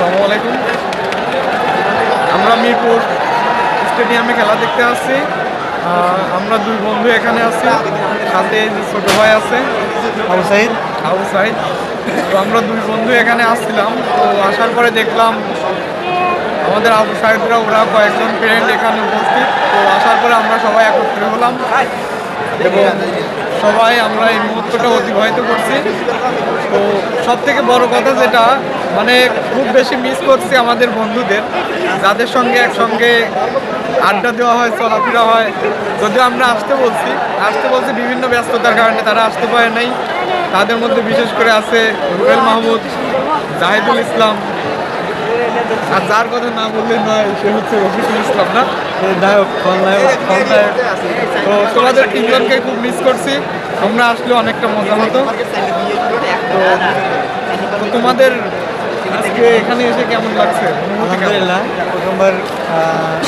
আসসালামু আলাইকুম। আমরা মিরপুর স্টেডিয়ামে খেলা দেখতে আসছি। আমরা দুই বন্ধু এখানে আছি। সাথে ছোট ভাই আছে আবু সাইদ। আবু সাইদ। তো আমরা দুই বন্ধু এখানে আসছিলাম। তো আসার পরে দেখলাম আমাদের আবু সাহেবরা ওরা কয়েকজন পেরেন্ট এখানে উপস্থিত। তো আসার পরে আমরা সবাই একত্রে হলাম। এবং সবাই আমরা এই মুহূর্তটা অতিবাহিত করছি। তো সব থেকে বড় কথা যেটা মানে খুব বেশি মিস করছি আমাদের বন্ধুদের যাদের সঙ্গে একসঙ্গে আড্ডা দেওয়া হয় চলাফেরা হয় যদিও আমরা আসতে বলছি আসতে বলছি বিভিন্ন ব্যস্ততার কারণে তারা আসতে পারে নাই তাদের মধ্যে বিশেষ করে আছে রুবেল মাহমুদ জাহিদুল ইসলাম আর যার কথা না বললে নয় সে হচ্ছে রফিকুল ইসলাম না নায়ক খলনায়ক খলনায়ক তো তোমাদের তিনজনকে খুব মিস করছি তোমরা আসলে অনেকটা মজা হতো তো তো তোমাদের আজকে এখানে এসে কেমন লাগছে? আলহামদুলিল্লাহ। প্রথমবার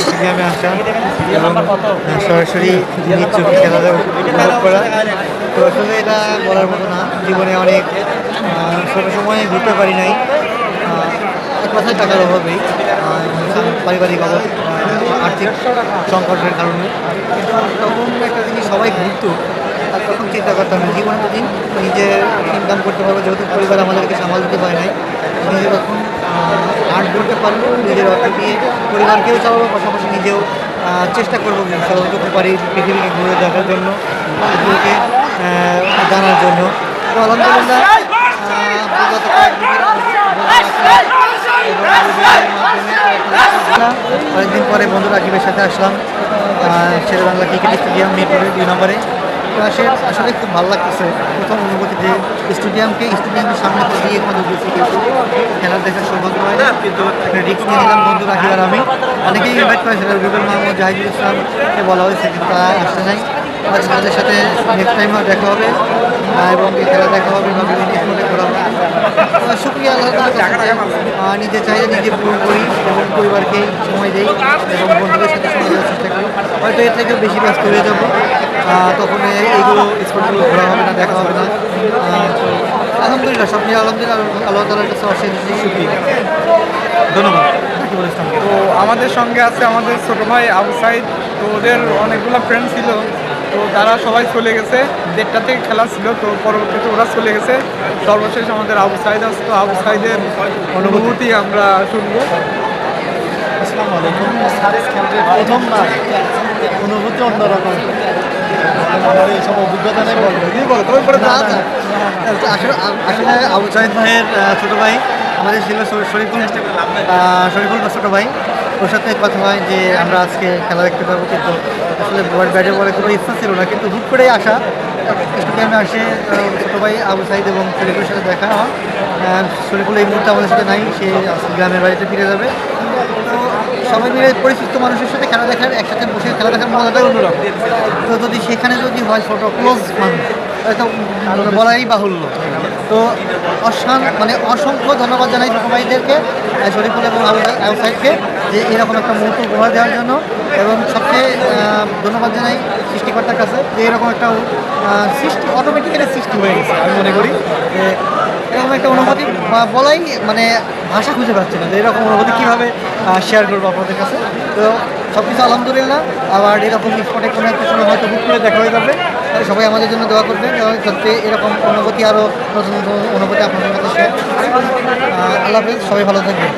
স্টেডিয়ামে আসা এবং সরাসরি নিজ চোখে উপভোগ করা। তো আসলে এটা বলার মতো না। জীবনে অনেক ছোট সময় ঘুরতে পারি নাই। এক কথায় টাকার অভাবেই। পারিবারিক অভাব আর্থিক সংকটের কারণে। তখন একটা জিনিস সবাই ঘুরতো আর তখন চিন্তা করতাম জীবনে দিন নিজে ইনকাম করতে পারব, যেহেতু পরিবার আমাদেরকে সামাল দিতে পারে নাই। নিজে তখন আর্ট করতে পারব, নিজের অর্থ দিয়ে পরিবারকেও চালাবো, পাশাপাশি নিজেও চেষ্টা করব যতটুকু পারি পৃথিবীকে ঘুরে দেখার জন্য, পৃথিবীকে জানার জন্য। তো আলহামদুলিল্লাহ বিগত অনেকদিন পরে বন্ধু রাকিবের সাথে আসলাম শেরে বাংলা ক্রিকেট স্টেডিয়াম মিরপুরে দুই নম্বরে। আসে আসলে খুব ভালো লাগতেছে। প্রথম অনুভূতি যে স্টেডিয়ামকে স্টেডিয়ামের সামনে দিয়ে এখানে গেছি কিন্তু খেলা দেখার সৌভাগ্য হয়। না কিন্তু রিক্স নিয়ে নিলাম বন্ধু রাখি আর আমি। অনেকেই ইনভাইট করেছিল রুবেল মাহমুদ জাহিদুল ইসলামকে বলা হয়েছে কিন্তু তারা আসতে নাই। আজ তাদের সাথে নেক্সট টাইমও দেখা হবে এবং এই খেলা দেখা হবে বা বিভিন্ন স্কুলে করা হবে। শুক্রিয়া আল্লাহ নিজের চাহিদা নিজে পূরণ করি এবং পরিবারকে সময় দিই এবং বন্ধুদের সাথে সময় দেওয়ার চেষ্টা করি। হয়তো এর থেকেও বেশি ব্যস্ত হয়ে যাব। তখন এইগুলো স্পোর্টগুলো ঘোরা হবে না দেখা হবে না। আলহামদুলিল্লাহ সব মিলে আলহামদুলিল্লাহ আল্লাহ তালার কাছে অশেষ শুক্রিয়া। ধন্যবাদ। তো আমাদের সঙ্গে আছে আমাদের ছোট ভাই আবু সাইদ। তো ওদের অনেকগুলো ফ্রেন্ড ছিল। তো তারা সবাই চলে গেছে। দেড়টা থেকে খেলা ছিল তো পরবর্তীতে ওরা চলে গেছে। সর্বশেষ আমাদের আবু সাইদ আছে। তো আবু সাইদের অনুভূতি আমরা শুনব। আসসালামু আলাইকুম। প্রথমবার অনুভূতি অন্যরকম। আমার এইসব অভিজ্ঞতা নেই বলব কি বলো তুমি পরে। আসলে আসলে আবু ভাইয়ের ছোট ভাই আমাদের ছিল শরী- শরীফুল শরীফুল ছোট ভাই। ওর সাথে কথা হয় যে আমরা আজকে খেলা দেখতে পাবো কিন্তু আসলে ব্যাটে বলে কোনো ইচ্ছা ছিল না কিন্তু হুট করেই আসা। স্টেডিয়ামে আসে ছোট ভাই আবু সাইদ এবং শরীফুলের সাথে দেখা হয়। শরীফুল এই মুহূর্তে আমাদের সাথে নাই সে গ্রামের বাড়িতে ফিরে যাবে। তো সবাই মিলে পরিচিত মানুষের সাথে খেলা দেখার একসাথে বসে খেলা দেখার মজাটাই অন্যরকম। তো যদি সেখানে যদি হয় ছোট ক্লোজ মানুষ মানে বলাই বাহুল্য। তো অসান মানে অসংখ্য ধন্যবাদ জানাই আহ, শরীফুল এবং আবু সাইদকে যে এরকম একটা মুহূর্ত উপহার দেওয়ার জন্য। এবং সবচেয়ে ধন্যবাদ জানাই সৃষ্টিকর্তার কাছে যে এরকম একটা সৃষ্টি অটোমেটিক্যালি সৃষ্টি হয়ে গেছে আমি মনে করি। যে এরকম একটা অনুভূতি বলাই মানে ভাষা খুঁজে পাচ্ছি না এরকম অনুভূতি কীভাবে শেয়ার করব আপনাদের কাছে। তো সব কিছু আলহামদুলিল্লাহ। আবার এরকম স্পটে কোনো একটা সময় হয়তো বুক করে দেখা হয়ে যাবে। সবাই আমাদের জন্য দেওয়া করবে যাতে এরকম অনুভূতি আরও নতুন অনুভূতি আপনাদের কাছে শেয়ার আল্লাহ হাফেজ, সবাই ভালো থাকবেন।